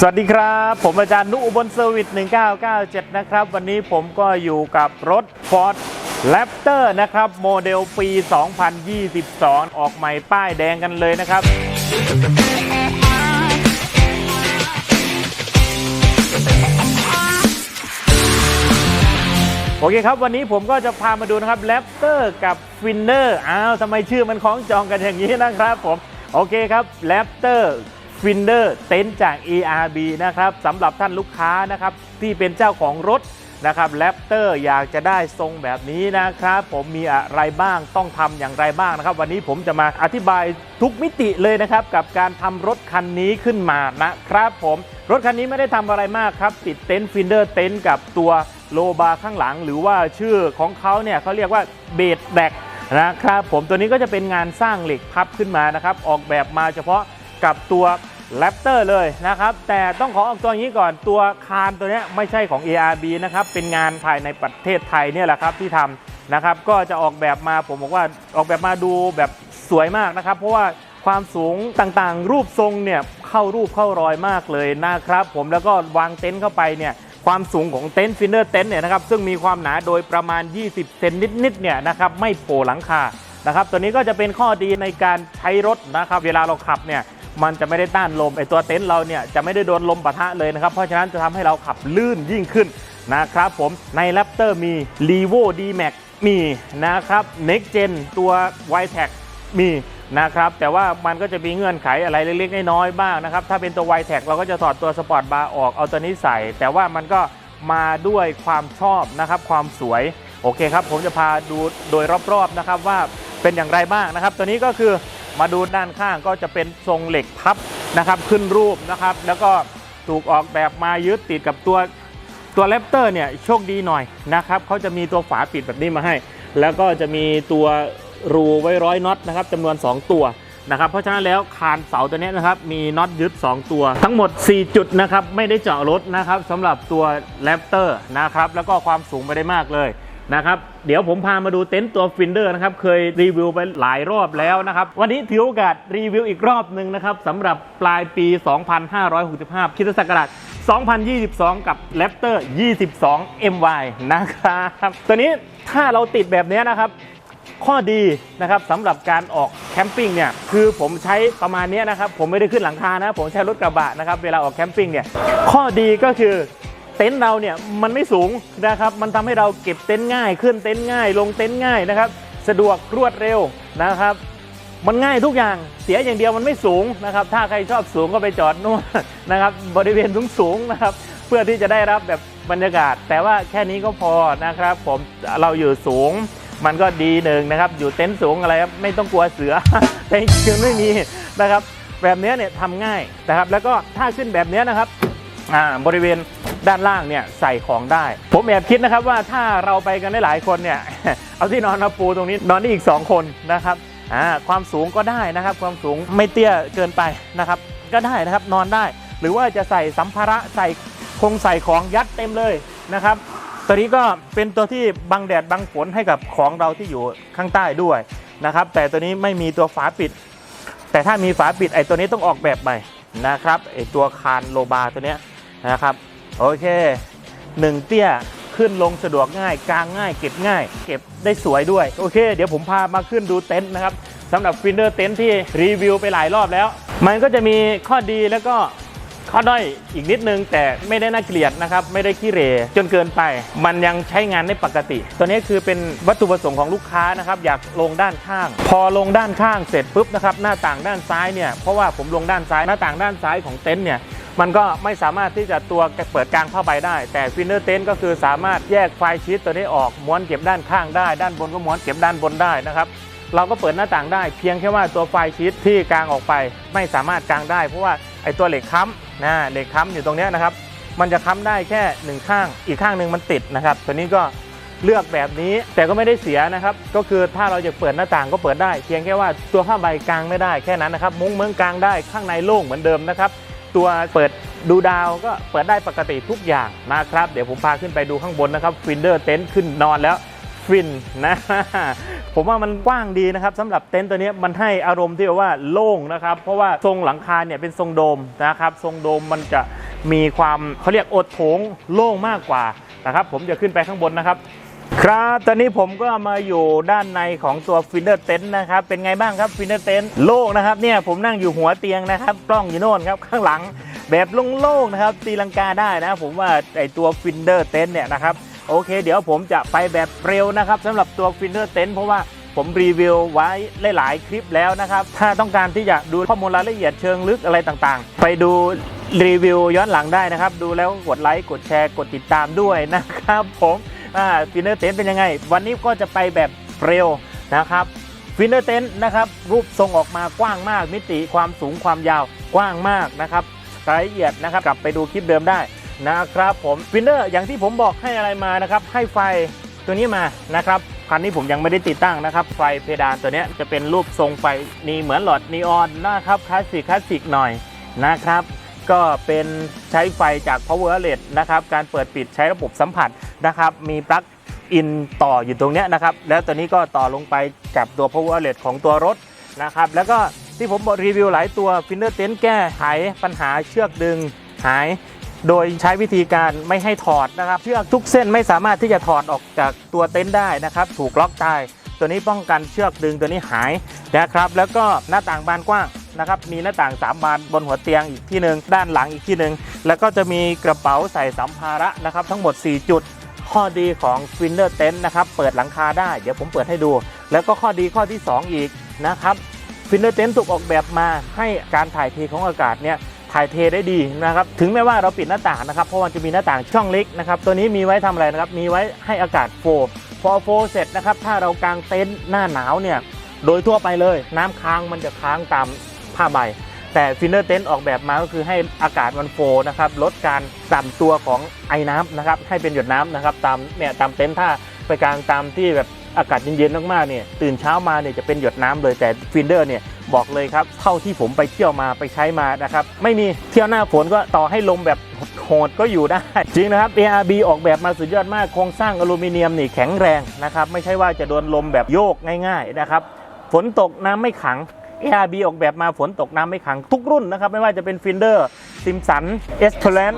สวัสดีครับ ผมอาจารย์นุอุบลเซอร์วิส 1997 นะครับ วันนี้ผมก็อยู่กับรถ Ford Raptor นะครับ โมเดลปี 2022 ออกใหม่ป้ายแดงกันเลยนะครับ โอเคครับ วันนี้ผมก็จะพามาดูนะครับ Raptor กับ f i n n e r อ้าวทำไมชื่อมันคล้องจองกันอย่างนี้นะครับผม โอเคครับ Raptor f i n n e r เต็นจาก ERB นะครับสำหรับท่านลูกค้านะครับที่เป็นเจ้าของรถนะครับ Raptor อยากจะได้ทรงแบบนี้นะครับ ผมมีอะไรบ้างต้องทำอย่างไรบ้างนะครับ วันนี้ผมจะมาอธิบายทุกมิติเลยนะครับ กับการทำรถคันนี้ขึ้นมานะครับผมรถคันนี้ไม่ได้ทำอะไรมากครับ ติดเต็นท์ฟินเดอร์เต็นท์กับตัวโลบาร์ข้างหลัง หรือว่าชื่อของเขาเนี่ยเขาเรียกว่าเบดแดกนะครับผมตัวนี้ก็จะเป็นงานสร้างเหล็กพับขึ้นมานะครับ ออกแบบมาเฉพาะกับตัว แรปเตอร์เลยนะครับ แต่ต้องขอออกตัวอย่างนี้ก่อนตัวคานตัวนี้ไม่ใช่ของ ARB นะครับ เป็นงานภายในประเทศไทยเนี่ยแหละครับที่ทำนะครับ ก็จะออกแบบมาผมบอกว่าออกแบบมาดูแบบสวยมากนะครับ เพราะว่าความสูงต่างๆ รูปทรงเนี่ยเข้ารูปเข้ารอยมากเลยนะครับผมแล้วก็วางเต็นท์เข้าไปเนี่ยความสูงของเต็นท์ฟินเนอร์เต็นท์เนี่ยนะครับซึ่งมีความหนาโดยประมาณ 20 เซนนิดๆเนี่ยนะครับไม่โผล่หลังคานะครับตัวนี้ก็จะเป็นข้อดีในการใช้รถนะครับ เวลาเราขับเนี่ย มันจะไม่ได้ต้านลมไอตัวเต็นท์เราเนี่ยจะไม่ได้โดนลมปะทะเลยนะครับ เพราะฉะนั้นจะทำให้เราขับลื่นยิ่งขึ้นนะครับผมใน Raptor มี r e v o D Max มีนะครับ Next Gen ตัว y t e c มีนะครับแต่ว่ามันก็จะมีเงื่อนไขอะไรเล็กๆน้อยๆบ้างนะครับ ถ้าเป็นตัว y t e c เราก็จะถอดตัวสปอร์ตบาร์ออกเอาตัวนี้ใส่ แต่ว่ามันก็มาด้วยความชอบนะครับ ความสวย โอเคครับ ผมจะพาดูโดยรอบๆนะครับว่าเป็นอย่างไรบ้างนะครับ ตัวนี้ก็คือ มาดูด้านข้างก็จะเป็นทรงเหล็กพับนะครับ ขึ้นรูปนะครับ แล้วก็ถูกออกแบบมายึดติดกับตัวตัวแรปเตอร์เนี่ยโชคดีหน่อยนะครับเขาจะมีตัวฝาปิดแบบนี้มาให้ แล้วก็จะมีตัวรูไว้ร้อยน็อตนะครับจำนวน 2 ตัวนะครับเพราะฉะนั้นแล้วคานเสาตัวนี้นะครับมีน็อตยึด 2 ตัว ทั้งหมด 4 จุดนะครับไม่ได้เจาะรถนะครับสำหรับตัวแรปเตอร์นะครับแล้วก็ความสูงไม่ได้มากเลย นะครับเดี๋ยวผมพามาดูเต็นท์ตัวฟินเดอร์นะครับเคยรีวิวไปหลายรอบแล้วนะครับ วันนี้ถือโอกาสรีวิวอีกรอบหนึ่งนะครับสำหรับปลายปี 2565คริสตศักราช2022 กับ Raptor 22 MY นะครับตัวนี้ถ้าเราติดแบบนี้นะครับ ข้อดีนะครับสำหรับการออกแคมปิ้งเนี่ยคือผมใช้ประมาณนี้นะครับ ผมไม่ได้ขึ้นหลังคานะ ผมใช้รถกระบะนะครับ เวลาออกแคมปิ้งเนี่ยข้อดีก็คือ เต็นท์เราเนี่ยมันไม่สูงนะครับ มันทำให้เราเก็บเต็นท์ง่าย ขึ้นเต็นท์ง่าย ลงเต็นท์ง่ายนะครับ สะดวกรวดเร็วนะครับ มันง่ายทุกอย่างเสียอย่างเดียวมันไม่สูงนะครับ ถ้าใครชอบสูงก็ไปจอดนู่นนะครับ บริเวณสูงๆนะครับ เพื่อที่จะได้รับแบบบรรยากาศ แต่ว่าแค่นี้ก็พอนะครับ ผมเราอยู่สูงมันก็ดีหนึ่งนะครับ อยู่เต็นท์สูงอะไรครับไม่ต้องกลัวเสือแต่จริงไม่มีนะครับ แบบนี้เนี่ยทำง่ายนะครับ แล้วก็ถ้าขึ้นแบบนี้นะครับอ่าบริเวณ ด้านล่างเนี่ยใส่ของได้ ผมแอบคิดนะครับว่าถ้าเราไปกันได้หลายคนเนี่ยเอาที่นอนมาปูตรงนี้นอนได้อีก 2 คนนะครับอ่าความสูงก็ได้นะครับ ความสูงไม่เตี้ยเกินไปนะครับ ก็ได้นะครับนอนได้ หรือว่าจะใส่สัมภาระใส่คงใส่ของยัดเต็มเลยนะครับตัวนี้ก็เป็นตัวที่บังแดดบังฝนให้กับของเราที่อยู่ข้างใต้ด้วยนะครับ แต่ตัวนี้ไม่มีตัวฝาปิด แต่ถ้ามีฝาปิดไอ้ตัวนี้ต้องออกแบบใหม่นะครับไอ้ตัวคานโลบาตัวเนี้ยนะครับ โอเคหนึ่งเตี้ยขึ้นลงสะดวกง่ายกลางง่ายเก็บง่าย เก็บได้สวยด้วย โอเค เดี๋ยวผมพามาขึ้นดูเต็นท์นะครับสำหรับฟินเดอร์เต็นท์ที่รีวิวไปหลายรอบแล้ว มันก็จะมีข้อดีแล้วก็ข้อด้อยอีกนิดนึง แต่ไม่ได้น่าเกลียดนะครับ ไม่ได้ขี้เหรจนเกินไป มันยังใช้งานได้ปกติ ตัวนี้คือเป็นวัตถุประสงค์ของลูกค้านะครับ อยากลงด้านข้าง พอลงด้านข้างเสร็จปุ๊บนะครับหน้าต่างด้านซ้ายเนี่ยเพราะว่าผมลงด้านซ้ายหน้าต่างด้านซ้ายของเต็นท์เนี่ย มันก็ไม่สามารถที่จะตัวเปิดกลางผ้าใบได้ แต่ฟินเนอร์เต็นก็คือสามารถแยกไฟชีตตัวนี้ออกม้วนเก็บด้านข้างได้ ด้านบนก็ม้วนเก็บด้านบนได้นะครับเราก็เปิดหน้าต่างได้ เพียงแค่ว่าตัวไฟชีตที่กลางออกไป ไม่สามารถกลางได้ เพราะว่าไอ้ตัวเหล็กค้ำนะเหล็กค้ำอยู่ตรงนี้นะครับ มันจะค้ำได้แค่หนึ่งข้าง อีกข้างหนึ่งมันติดนะครับตัวนี้ก็เลือกแบบนี้แต่ก็ไม่ได้เสียนะครับ ก็คือถ้าเราจะเปิดหน้าต่างก็เปิดได้ เพียงแค่ว่าตัวผ้าใบกลางไม่ได้แค่นั้นนะครับ มุ้งเมืองกลางได้ข้างในโล่งเหมือนเดิมนะครับ ตัวเปิดดูดาวก็เปิดได้ปกติทุกอย่างนะครับ เดี๋ยวผมพาขึ้นไปดูข้างบนนะครับฟินเดอร์เต็นท์ขึ้นนอนแล้วฟินนะผมว่ามันกว้างดีนะครับสำหรับเต็นท์ตัวนี้มันให้อารมณ์ที่แบบว่าโล่งนะครับ เพราะว่าทรงหลังคาเนี่ยเป็นทรงโดมนะครับ ทรงโดมมันจะมีความเขาเรียกอดโถงโล่งมากกว่านะครับ ผมจะขึ้นไปข้างบนนะครับ ครับ ตอนนี้ผมก็มาอยู่ด้านในของตัวฟินเดอร์เต็นท์นะครับ เป็นไงบ้างครับฟินเดอร์เต็นท์โล่งนะครับเนี่ยผมนั่งอยู่หัวเตียงนะครับ กล้องอยู่โน่นครับข้างหลังแบบโล่งๆนะครับตีลังกาได้นะ ผมว่าไอตัวฟินเดอร์เต็นท์เนี่ยนะครับโอเค เดี๋ยวผมจะไปแบบเร็วนะครับสำหรับตัวฟินเดอร์เต็นท์เพราะว่าผมรีวิวไว้หลาย ๆ คลิปแล้วนะครับ ถ้าต้องการที่จะดูข้อมูลรายละเอียดเชิงลึกอะไรต่างๆ ไปดูรีวิวย้อนหลังได้นะครับ ดูแล้วกดไลค์ กดแชร์ กดติดตามด้วยนะครับผม อ่าฟินเดอร์เต็นเป็นยังไง วันนี้ก็จะไปแบบเร็วนะครับฟินเดอร์เต็นนะครับรูปทรงออกมากว้างมาก มิติความสูงความยาวกว้างมากนะครับรายละเอียดนะครับกลับไปดูคลิปเดิมได้นะครับผมฟินเนอร์อย่างที่ผมบอกให้อะไรมานะครับให้ไฟตัวนี้มานะครับคันนี้ผมยังไม่ได้ติดตั้งนะครับไฟเพดานตัวนี้จะเป็นรูปทรงไฟนี่เหมือนหลอดนีออนนะครับคลาสสิกคลาสสิกหน่อยนะครับ ก็เป็นใช้ไฟจาก power outlet นะครับ การเปิดปิดใช้ระบบสัมผัสนะครับ มีปลั๊กอินต่ออยู่ตรงนี้นะครับ แล้วตัวนี้ก็ต่อลงไปกับตัว power outlet ของตัวรถนะครับ แล้วก็ที่ผมบอกรีวิวหลายตัวฟินเนอร์เต็นแก้ไขปัญหาเชือกดึงหาย โดยใช้วิธีการไม่ให้ถอดนะครับ เชือกทุกเส้นไม่สามารถที่จะถอดออกจากตัวเต็นท์ได้นะครับ ถูกล็อกตายตัวนี้ป้องกันเชือกดึงตัวนี้หายนะครับ แล้วก็หน้าต่างบานกว้าง นะครับมีหน้าต่าง3บานบนหัวเตียงอีกที่หนึ่งด้านหลังอีกที่หนึ่งแล้วก็จะมีกระเป๋าใส่สัมภาระนะครับทั้งหมด 4 จุด ข้อดีของฟินเนอร์เต็นท์นะครับเปิดหลังคาได้เดี๋ยวผมเปิดให้ดู แล้วก็ข้อดีข้อที่ 2 อีกนะครับฟินเนอร์เต็นท์ถูกออกแบบมาให้การถ่ายเทของอากาศเนี่ยถ่ายเทได้ดีนะครับถึงแม้ว่าเราปิดหน้าต่างนะครับเพราะมันจะมีหน้าต่างช่องเล็กนะครับตัวนี้มีไว้ทำอะไรนะครับมีไว้ให้อากาศโฟร์พอโฟร์เสร็จนะครับถ้าเรากางเต็นท์หน้าหนาวเนี่ยโดยทั่วไปเลยน้ำค้างมันจะค้างตาม ผ้าใบ แต่ฟินเนอร์เต็นท์ออกแบบมาก็คือให้อากาศมันโฟร์นะครับลดการสั่นตัวของไอ้น้ำนะครับให้เป็นหยดน้ำนะครับตามเนี่ยตามเต็นท์ถ้าไปกางตามที่แบบอากาศเย็นๆมากๆเนี่ยตื่นเช้ามาเนี่ยจะเป็นหยดน้ำเลยแต่ฟินเดอร์เนี่ยบอกเลยครับเท่าที่ผมไปเที่ยวมาไปใช้มานะครับไม่มีเที่ยวหน้าฝนก็ต่อให้ลมแบบโหดก็อยู่ได้ จริงนะครับ ARB ออกแบบมาสุดยอดมากโครงสร้างอลูมิเนียมนี่แข็งแรงนะครับไม่ใช่ว่าจะโดนลมแบบโยกง่าย ๆนะครับ ฝนตกน้ำไม่ขัง ARB ออกแบบมาฝนตกน้ำไม่ขังทุกรุ่นนะครับ ไม่ว่าจะเป็นฟินเดอร์ซิมสันเอสเพลน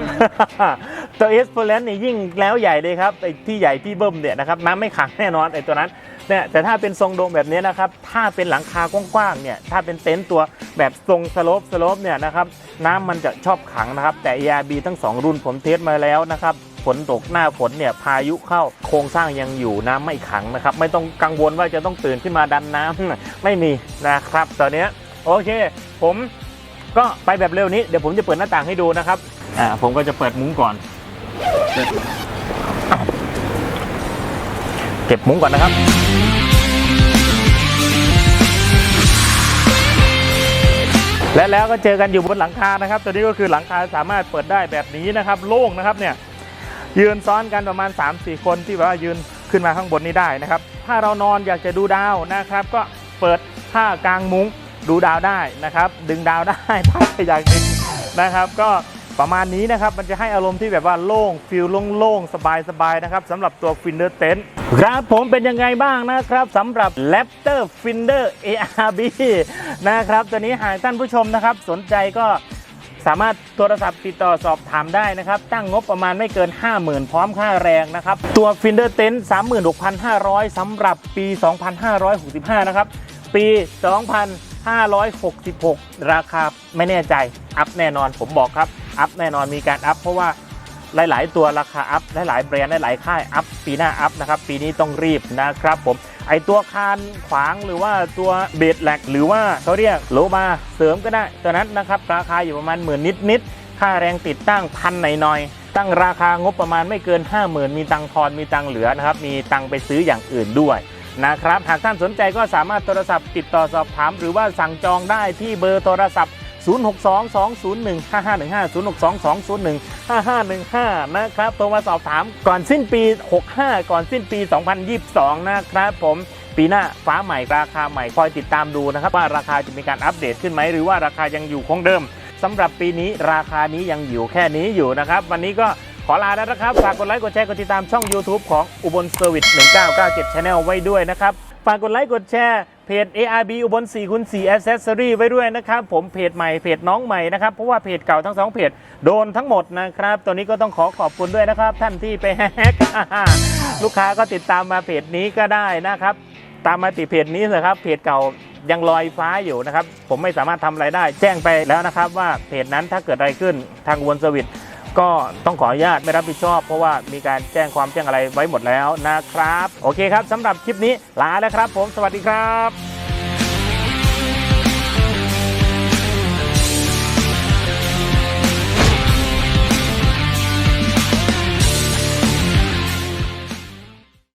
ตัวเอสเพลนนี่ยิ่งแล้วใหญ่เลยครับไอ้ที่ใหญ่ที่เบิ่มเนี่ยนะครับน้ำไม่ขังแน่นอนไอ้ตัวนั้นเนี่ยแต่ถ้าเป็นทรงโดมแบบนี้นะครับ ถ้าเป็นหลังคากว้างๆเนี่ยถ้าเป็นเต็นท์ตัวแบบทรงสโลปสโลปเนี่ยนะครับน้ำมันจะชอบขังนะครับแต่ ARB ทั้ง 2 รุ่นผมเทสมาแล้วนะครับ ฝนตกหน้าฝนเนี่ยพายุเข้าโครงสร้างยังอยู่น้ำไม่ขังนะครับ ไม่ต้องกังวลว่าจะต้องตื่นขึ้นมาดันน้ำไม่มีนะครับ ตอนนี้โอเค ผมก็ไปแบบเร็วนี้เดี๋ยวผมจะเปิดหน้าต่างให้ดูนะครับอ่าผมก็จะเปิดมุ้งก่อน เก็บมุ้งก่อนนะครับและแล้วก็เจอกันอยู่บนหลังคานะครับ ตัวนี้ก็คือหลังคาสามารถเปิดได้แบบนี้นะครับ โล่งนะครับเนี่ย ยืนซ้อนกันประมาณ 3-4 คนที่แบบว่ายืนขึ้นมาข้างบนนี้ได้นะครับ ถ้าเรานอนอยากจะดูดาวนะครับ ก็เปิดผ้ากลางมุ้งดูดาวได้นะครับ ดึงดาวได้ถ้าอยากดึงนะครับ ก็ประมาณนี้นะครับ มันจะให้อารมณ์ที่แบบว่าโล่งฟิลโล่งๆ สบายๆ นะครับสำหรับตัว Finder Tent ครับผมเป็นยังไงบ้างนะครับสำหรับ Raptor Finder ARB นะครับตัวนี้หากท่านผู้ชมนะครับ สนใจก็ สามารถโทรศัพท์ติดต่อสอบถามได้นะครับ ตั้งงบประมาณไม่เกิน 50,000 พร้อมค่าแรงนะครับ ตัว Finder Tent 36,500สำหรับปี 2565 นะครับ ปี 2566 ราคาไม่แน่ใจ อัพแน่นอนผมบอกครับ อัพแน่นอนมีการอัพเพราะว่าหลาย ๆ ตัวราคาอัพ หลาย ๆ แบรนด์ หลาย ๆ ค่ายอัพ ปีหน้าอัพนะครับ ปีนี้ต้องรีบนะครับผม ไอตัวคานขวางหรือว่าตัวเบดแลกหรือว่าเขาเรียกโลมาเสริมก็ได้ตัวนั้นนะครับราคาอยู่ประมาณหมื่นนิดๆค่าแรงติดตั้งพันหน่อยๆตั้งราคางบประมาณไม่เกิน 50,000 มีตังค์ทอนมีตังค์เหลือนะครับมีตังค์ไปซื้ออย่างอื่นด้วยนะครับหากท่านสนใจก็สามารถโทรศัพท์ติดต่อสอบถาม หรือว่าสั่งจองได้ที่เบอร์โทรศัพท์ 062-201-5515 062-201-5515 นะครับโทรมาสอบถามก่อนสิ้นปี 65 ก่อนสิ้นปี 2022 นะครับผมปีหน้าฟ้าใหม่ราคาใหม่คอยติดตามดูนะครับ ว่าราคาจะมีการอัปเดตขึ้นไหม หรือว่าราคายังอยู่คงเดิมสำหรับปีนี้ราคานี้ยังอยู่แค่นี้อยู่นะครับ วันนี้ก็ขอลาแล้วนะครับ ฝากกดไลค์กดแชร์กดติดตามช่อง YouTube ของอุบลเซอร์วิส1997 Channel ไว้ด้วยนะครับ ฝากกดไลค์กดแชร์เพจ ARB อุบล4คูณ4 Accessory ไว้ด้วยนะครับ ผมเพจใหม่เพจน้องใหม่นะครับ เพราะว่าเพจเก่าทั้งสองเพจโดนทั้งหมดนะครับ ตัวนี้ก็ต้องขอขอบคุณด้วยนะครับ ท่านที่ไปแฮกลูกค้าก็ติดตามมาเพจนี้ก็ได้นะครับ ตามมาติดเพจนี้นะครับเพจเก่ายังลอยฟ้าอยู่นะครับ ผมไม่สามารถทำอะไรได้ แจ้งไปแล้วนะครับ ว่าเพจนั้นถ้าเกิดอะไรขึ้นทางวนสวิต ก็ต้องขออนุญาตไม่รับผิดชอบ เพราะว่ามีการแจ้งความแจ้งอะไรไว้หมดแล้วนะครับ โอเคครับสำหรับคลิปนี้ลาแล้วครับ ผมสวัสดีครับ